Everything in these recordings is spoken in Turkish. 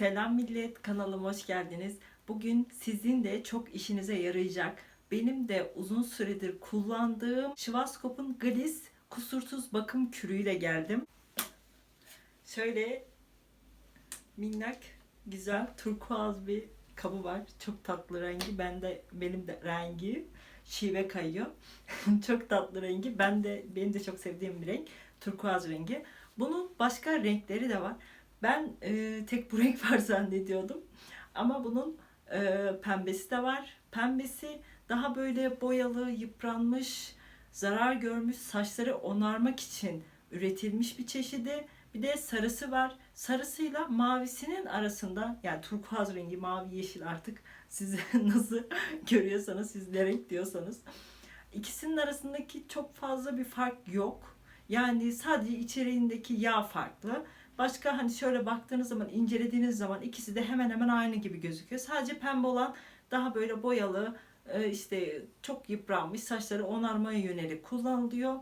Selam millet, kanalıma hoş geldiniz. Bugün sizin de çok işinize yarayacak, benim de uzun süredir kullandığım Schwarzkopf'un Gliss kusursuz bakım kürüyle geldim. Şöyle minnak, güzel, turkuaz bir kabı var. Çok tatlı rengi. Ben de benim de rengi şive kayıyor. çok tatlı rengi. Ben de benim de çok sevdiğim bir renk. Turkuaz rengi. Bunun başka renkleri de var. Ben e, tek bu renk var zannediyordum. Ama bunun e, pembesi de var. Pembesi daha böyle boyalı, yıpranmış, zarar görmüş saçları onarmak için üretilmiş bir çeşidi. Bir de sarısı var. Sarısıyla mavisinin arasında yani turkuaz rengi, mavi, yeşil artık siz nasıl görüyorsanız, siz ne renk diyorsanız. İkisinin arasındaki çok fazla bir fark yok. Yani sadece içeriğindeki yağ farklı. Başka hani şöyle baktığınız zaman, incelediğiniz zaman ikisi de hemen hemen aynı gibi gözüküyor. Sadece pembe olan daha böyle boyalı, e, işte çok yıpranmış saçları onarmaya yönelik kullanılıyor.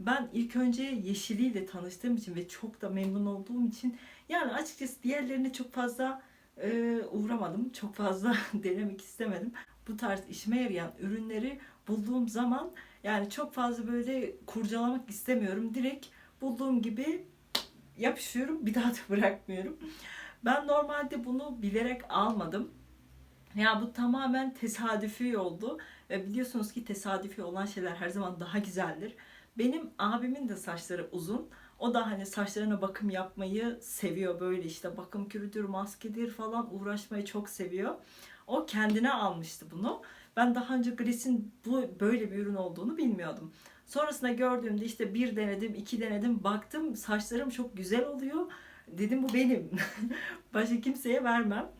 Ben ilk önce yeşiliyle tanıştığım için ve çok da memnun olduğum için yani açıkçası diğerlerine çok fazla e, uğramadım. Çok fazla denemek istemedim. Bu tarz işime yarayan ürünleri bulduğum zaman yani çok fazla böyle kurcalamak istemiyorum. Direkt bulduğum gibi yapışıyorum. Bir daha da bırakmıyorum. Ben normalde bunu bilerek almadım. Ya bu tamamen tesadüfi oldu. Ve biliyorsunuz ki tesadüfi olan şeyler her zaman daha güzeldir. Benim abimin de saçları uzun. O da hani saçlarına bakım yapmayı seviyor. Böyle işte bakım kürüdür, maskedir falan uğraşmayı çok seviyor. O kendine almıştı bunu. Ben daha önce Gliss'in bu böyle bir ürün olduğunu bilmiyordum. Sonrasında gördüğümde işte bir denedim, iki denedim, baktım saçlarım çok güzel oluyor. Dedim bu benim. Başka kimseye vermem.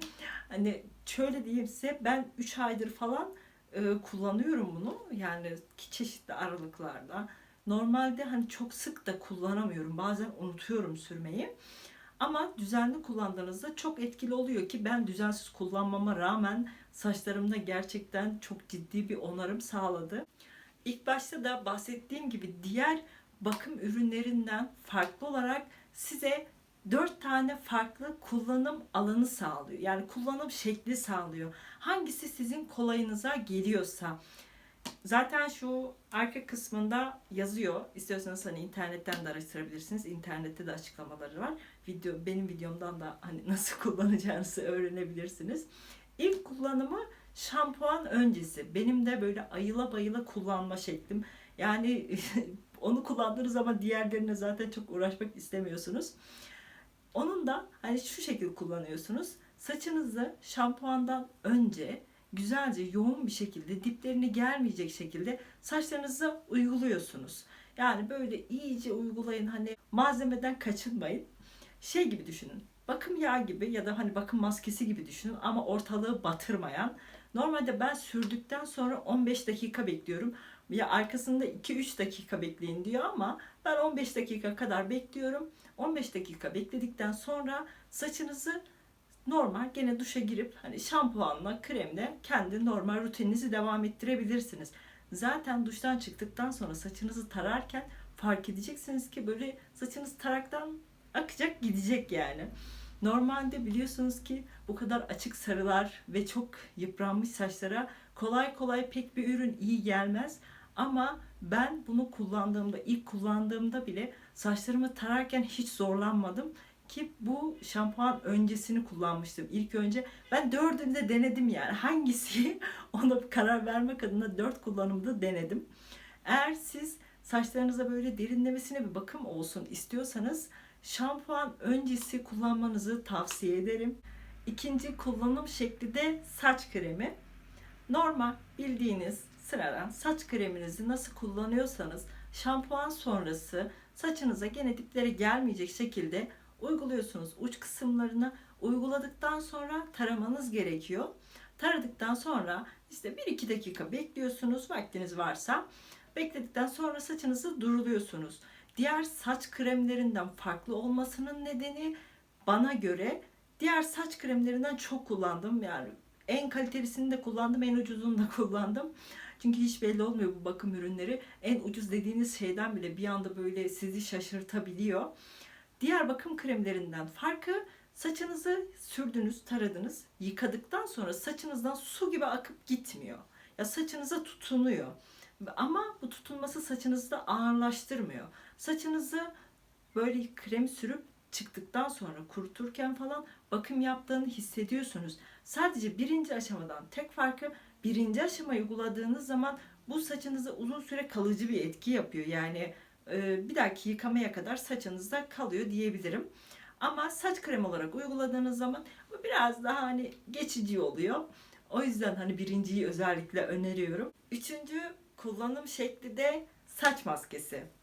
Hani şöyle diyeyim size ben 3 aydır falan e, kullanıyorum bunu. Yani çeşitli aralıklarda. Normalde hani çok sık da kullanamıyorum. Bazen unutuyorum sürmeyi. Ama düzenli kullandığınızda çok etkili oluyor ki ben düzensiz kullanmama rağmen saçlarımda gerçekten çok ciddi bir onarım sağladı. İlk başta da bahsettiğim gibi diğer bakım ürünlerinden farklı olarak size 4 tane farklı kullanım alanı sağlıyor. Yani kullanım şekli sağlıyor. Hangisi sizin kolayınıza geliyorsa. Zaten şu arka kısmında yazıyor. İstiyorsanız hani internetten de araştırabilirsiniz. İnternette de açıklamaları var. Video benim videomdan da hani nasıl kullanacağınızı öğrenebilirsiniz. İlk kullanımı şampuan öncesi. Benim de böyle ayıla bayıla kullanma şeklim. Yani onu kullandığınız zaman diğerlerine zaten çok uğraşmak istemiyorsunuz. Onun da hani şu şekilde kullanıyorsunuz. Saçınızı şampuandan önce güzelce yoğun bir şekilde diplerini gelmeyecek şekilde saçlarınıza uyguluyorsunuz. Yani böyle iyice uygulayın hani malzemeden kaçınmayın. Şey gibi düşünün. Bakım yağı gibi ya da hani bakım maskesi gibi düşünün ama ortalığı batırmayan. Normalde ben sürdükten sonra 15 dakika bekliyorum. Ya arkasında 2-3 dakika bekleyin diyor ama ben 15 dakika kadar bekliyorum. 15 dakika bekledikten sonra saçınızı normal gene duşa girip hani şampuanla, kremle kendi normal rutininizi devam ettirebilirsiniz. Zaten duştan çıktıktan sonra saçınızı tararken fark edeceksiniz ki böyle saçınız taraktan akacak gidecek yani. Normalde biliyorsunuz ki bu kadar açık sarılar ve çok yıpranmış saçlara kolay kolay pek bir ürün iyi gelmez. Ama ben bunu kullandığımda, ilk kullandığımda bile saçlarımı tararken hiç zorlanmadım ki bu şampuan öncesini kullanmıştım ilk önce. Ben dördünde denedim yani hangisi ona karar vermek adına dört kullanımda denedim. Eğer siz saçlarınıza böyle derinlemesine bir bakım olsun istiyorsanız şampuan öncesi kullanmanızı tavsiye ederim. İkinci kullanım şekli de saç kremi. Normal bildiğiniz sıradan saç kreminizi nasıl kullanıyorsanız şampuan sonrası saçınıza gene diplere gelmeyecek şekilde uyguluyorsunuz uç kısımlarını. Uyguladıktan sonra taramanız gerekiyor. Taradıktan sonra işte 1-2 dakika bekliyorsunuz vaktiniz varsa. Bekledikten sonra saçınızı duruluyorsunuz. Diğer saç kremlerinden farklı olmasının nedeni bana göre diğer saç kremlerinden çok kullandım. Yani en kalitelisini de kullandım, en ucuzunu da kullandım. Çünkü hiç belli olmuyor bu bakım ürünleri. En ucuz dediğiniz şeyden bile bir anda böyle sizi şaşırtabiliyor. Diğer bakım kremlerinden farkı Saçınızı sürdünüz, taradınız. Yıkadıktan sonra saçınızdan su gibi akıp gitmiyor. Ya saçınıza tutunuyor. Ama bu tutunması saçınızı da ağırlaştırmıyor. Saçınızı böyle krem sürüp çıktıktan sonra kuruturken falan bakım yaptığını hissediyorsunuz. Sadece birinci aşamadan tek farkı birinci aşamayı uyguladığınız zaman bu saçınıza uzun süre kalıcı bir etki yapıyor. Yani e, bir dahaki yıkamaya kadar saçınızda kalıyor diyebilirim. Ama saç kremi olarak uyguladığınız zaman bu biraz daha hani geçici oluyor. O yüzden hani birinciyi özellikle öneriyorum. Üçüncü kullanım şekli de saç maskesi.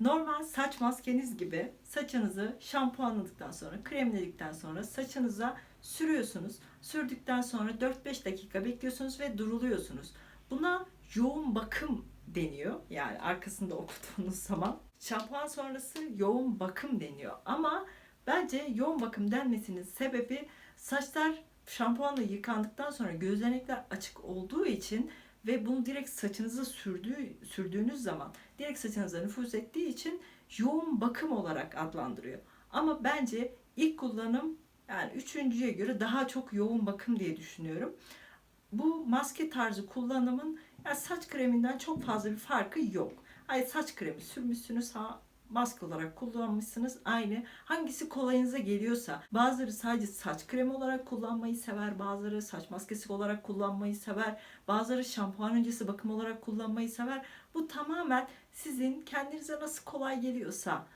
Normal saç maskeniz gibi saçınızı şampuanladıktan sonra, kremledikten sonra saçınıza sürüyorsunuz. Sürdükten sonra 4-5 dakika bekliyorsunuz ve duruluyorsunuz. Buna yoğun bakım deniyor. Yani arkasında okuduğunuz zaman. Şampuan sonrası yoğun bakım deniyor. Ama bence yoğun bakım denmesinin sebebi saçlar şampuanla yıkandıktan sonra gözenekler açık olduğu için ve bunu direkt saçınıza sürdüğü, sürdüğünüz zaman direkt saçınıza nüfuz ettiği için yoğun bakım olarak adlandırıyor. Ama bence ilk kullanım yani üçüncüye göre daha çok yoğun bakım diye düşünüyorum. Bu maske tarzı kullanımın yani saç kreminden çok fazla bir farkı yok. Ay saç kremi sürmüşsünüz ha maske olarak kullanmışsınız aynı. Hangisi kolayınıza geliyorsa bazıları sadece saç kremi olarak kullanmayı sever, bazıları saç maskesi olarak kullanmayı sever, bazıları şampuan öncesi bakım olarak kullanmayı sever. Bu tamamen sizin kendinize nasıl kolay geliyorsa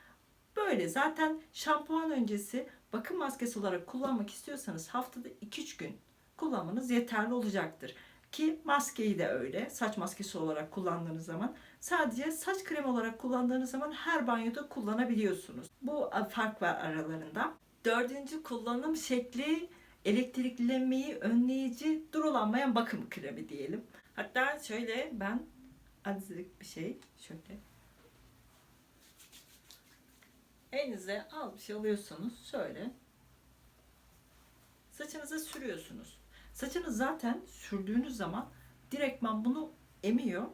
böyle zaten şampuan öncesi bakım maskesi olarak kullanmak istiyorsanız haftada 2-3 gün kullanmanız yeterli olacaktır. Ki maskeyi de öyle. Saç maskesi olarak kullandığınız zaman sadece saç kremi olarak kullandığınız zaman her banyoda kullanabiliyorsunuz. Bu fark var aralarında. Dördüncü kullanım şekli elektriklenmeyi önleyici durulanmayan bakım kremi diyelim. Hatta şöyle ben azıcık bir şey şöyle elinize al bir şey alıyorsunuz şöyle saçınıza sürüyorsunuz. Saçınız zaten sürdüğünüz zaman direktman bunu emiyor.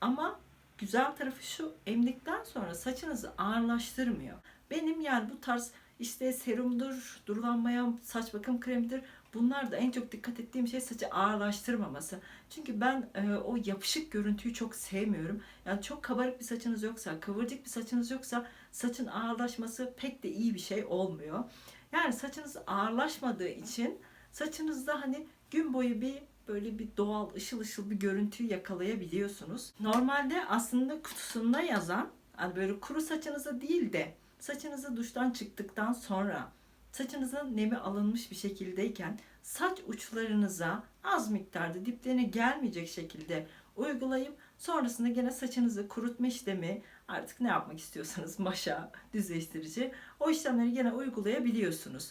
Ama güzel tarafı şu emdikten sonra saçınızı ağırlaştırmıyor. Benim yani bu tarz işte serumdur, durulanmayan saç bakım kremidir. Bunlar da en çok dikkat ettiğim şey saçı ağırlaştırmaması. Çünkü ben e, o yapışık görüntüyü çok sevmiyorum. Yani çok kabarık bir saçınız yoksa, kıvırcık bir saçınız yoksa saçın ağırlaşması pek de iyi bir şey olmuyor. Yani saçınız ağırlaşmadığı için saçınızda hani gün boyu bir böyle bir doğal ışıl ışıl bir görüntüyü yakalayabiliyorsunuz. Normalde aslında kutusunda yazan hani böyle kuru saçınıza değil de saçınızı duştan çıktıktan sonra saçınızın nemi alınmış bir şekildeyken saç uçlarınıza az miktarda diplerine gelmeyecek şekilde uygulayıp sonrasında gene saçınızı kurutma işlemi artık ne yapmak istiyorsanız maşa, düzleştirici o işlemleri gene uygulayabiliyorsunuz.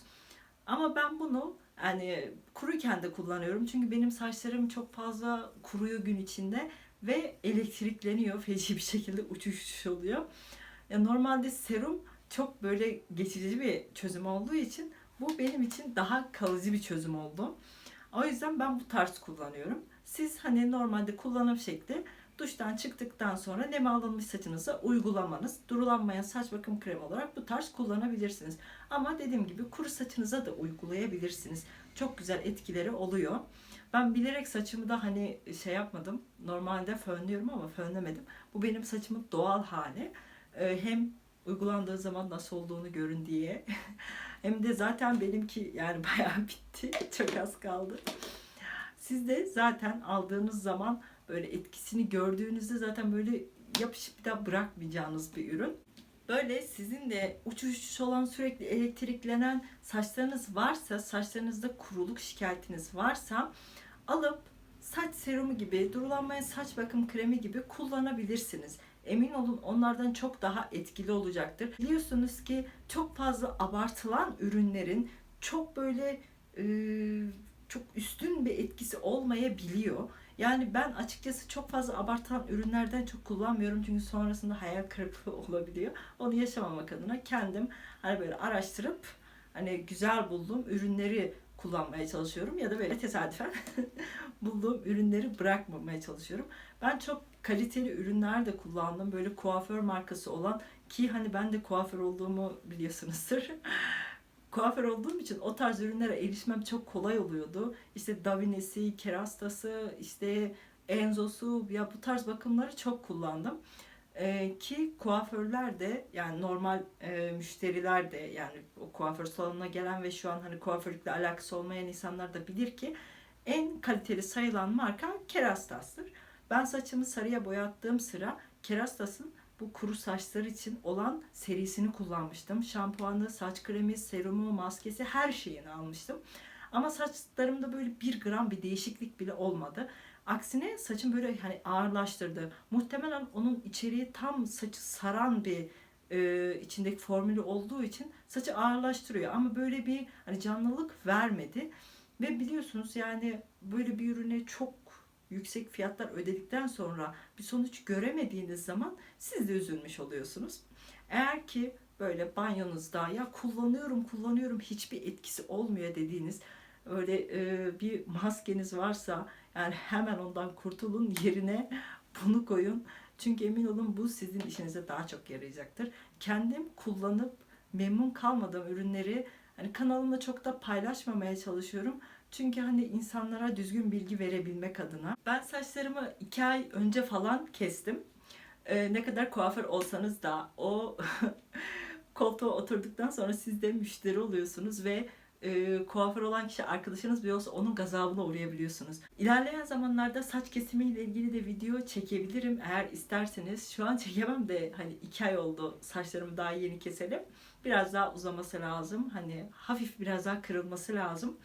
Ama ben bunu yani kuruyken de kullanıyorum. Çünkü benim saçlarım çok fazla kuruyor gün içinde ve elektrikleniyor. Feci bir şekilde uçuş oluyor. Yani normalde serum çok böyle geçici bir çözüm olduğu için bu benim için daha kalıcı bir çözüm oldu. O yüzden ben bu tarz kullanıyorum. Siz hani normalde kullanım şekli duştan çıktıktan sonra neme alınmış saçınıza uygulamanız. Durulanmayan saç bakım kremi olarak bu tarz kullanabilirsiniz. Ama dediğim gibi kuru saçınıza da uygulayabilirsiniz. Çok güzel etkileri oluyor. Ben bilerek saçımı da hani şey yapmadım. Normalde fönlüyorum ama fönlemedim. Bu benim saçımın doğal hali. Ee, hem uygulandığı zaman nasıl olduğunu görün diye. hem de zaten benimki yani bayağı bitti. Çok az kaldı. Siz de zaten aldığınız zaman böyle etkisini gördüğünüzde zaten böyle yapışıp bir daha bırakmayacağınız bir ürün. Böyle sizin de uçuş uçuş olan sürekli elektriklenen saçlarınız varsa, saçlarınızda kuruluk şikayetiniz varsa alıp saç serumu gibi, durulanmayan saç bakım kremi gibi kullanabilirsiniz. Emin olun onlardan çok daha etkili olacaktır. Biliyorsunuz ki çok fazla abartılan ürünlerin çok böyle e, çok üstün bir etkisi olmayabiliyor. Yani ben açıkçası çok fazla abartılan ürünlerden çok kullanmıyorum çünkü sonrasında hayal kırıklığı olabiliyor. Onu yaşamamak adına kendim hani böyle araştırıp hani güzel bulduğum ürünleri kullanmaya çalışıyorum ya da böyle tesadüfen bulduğum ürünleri bırakmamaya çalışıyorum. Ben çok kaliteli ürünler de kullandım. Böyle kuaför markası olan ki hani ben de kuaför olduğumu biliyorsunuzdur. kuaför olduğum için o tarz ürünlere erişmem çok kolay oluyordu. İşte Davines,i Kerastası, işte Enzo'su ya bu tarz bakımları çok kullandım. Ee, ki kuaförler de yani normal e, müşteriler de yani o kuaför salonuna gelen ve şu an hani kuaförlükle alakası olmayan insanlar da bilir ki en kaliteli sayılan marka Kerastas'tır. Ben saçımı sarıya boyattığım sıra Kerastas'ın bu kuru saçlar için olan serisini kullanmıştım. Şampuanı, saç kremi, serumu, maskesi her şeyini almıştım. Ama saçlarımda böyle bir gram bir değişiklik bile olmadı. Aksine saçım böyle hani ağırlaştırdı. Muhtemelen onun içeriği tam saçı saran bir e, içindeki formülü olduğu için saçı ağırlaştırıyor. Ama böyle bir hani canlılık vermedi. Ve biliyorsunuz yani böyle bir ürüne çok yüksek fiyatlar ödedikten sonra bir sonuç göremediğiniz zaman siz de üzülmüş oluyorsunuz. Eğer ki böyle banyonuzda ya kullanıyorum kullanıyorum hiçbir etkisi olmuyor dediğiniz öyle e, bir maskeniz varsa yani hemen ondan kurtulun yerine bunu koyun. Çünkü emin olun bu sizin işinize daha çok yarayacaktır. Kendim kullanıp memnun kalmadığım ürünleri hani kanalımda çok da paylaşmamaya çalışıyorum. Çünkü hani insanlara düzgün bilgi verebilmek adına. Ben saçlarımı iki ay önce falan kestim. Ee, ne kadar kuaför olsanız da o koltuğa oturduktan sonra siz de müşteri oluyorsunuz ve e, kuaför olan kişi arkadaşınız bile olsa onun gazabına uğrayabiliyorsunuz. İlerleyen zamanlarda saç kesimiyle ilgili de video çekebilirim eğer isterseniz. Şu an çekemem de hani iki ay oldu saçlarımı daha yeni keselim. Biraz daha uzaması lazım. Hani hafif biraz daha kırılması lazım.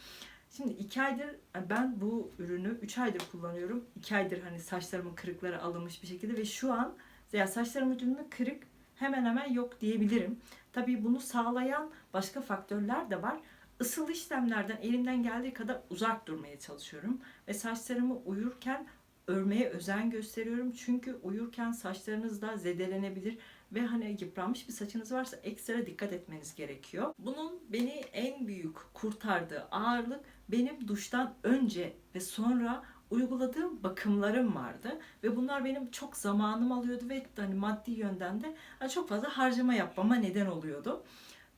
Şimdi iki aydır ben bu ürünü üç aydır kullanıyorum. İki aydır hani saçlarımın kırıkları alınmış bir şekilde ve şu an ya saçlarımın ucunda kırık hemen hemen yok diyebilirim. Tabii bunu sağlayan başka faktörler de var. Isıl işlemlerden elimden geldiği kadar uzak durmaya çalışıyorum. Ve saçlarımı uyurken örmeye özen gösteriyorum. Çünkü uyurken saçlarınız da zedelenebilir ve hani yıpranmış bir saçınız varsa ekstra dikkat etmeniz gerekiyor. Bunun beni en büyük kurtardığı ağırlık benim duştan önce ve sonra uyguladığım bakımlarım vardı ve bunlar benim çok zamanım alıyordu ve hani maddi yönden de çok fazla harcama yapmama neden oluyordu.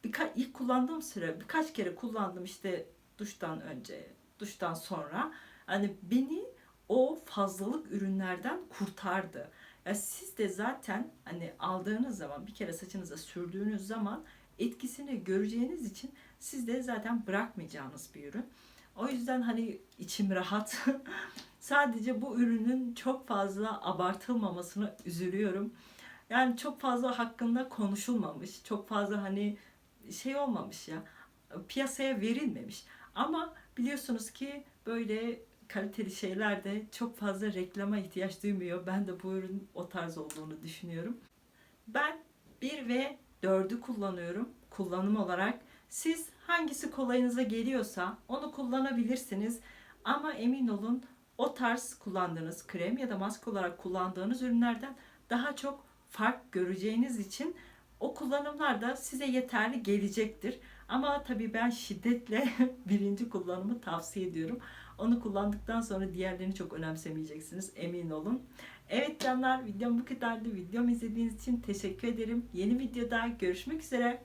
Birkaç ilk kullandığım süre birkaç kere kullandım işte duştan önce, duştan sonra. Hani beni o fazlalık ürünlerden kurtardı. Ya siz de zaten hani aldığınız zaman bir kere saçınıza sürdüğünüz zaman etkisini göreceğiniz için siz de zaten bırakmayacağınız bir ürün. O yüzden hani içim rahat. Sadece bu ürünün çok fazla abartılmamasına üzülüyorum. Yani çok fazla hakkında konuşulmamış. Çok fazla hani şey olmamış ya. Piyasaya verilmemiş. Ama biliyorsunuz ki böyle kaliteli şeyler de çok fazla reklama ihtiyaç duymuyor. Ben de bu ürün o tarz olduğunu düşünüyorum. Ben 1 ve 4'ü kullanıyorum kullanım olarak. Siz hangisi kolayınıza geliyorsa onu kullanabilirsiniz. Ama emin olun o tarz kullandığınız krem ya da maske olarak kullandığınız ürünlerden daha çok fark göreceğiniz için o kullanımlar da size yeterli gelecektir. Ama tabii ben şiddetle birinci kullanımı tavsiye ediyorum. Onu kullandıktan sonra diğerlerini çok önemsemeyeceksiniz emin olun. Evet canlar videom bu kadardı. Videomu izlediğiniz için teşekkür ederim. Yeni videoda görüşmek üzere.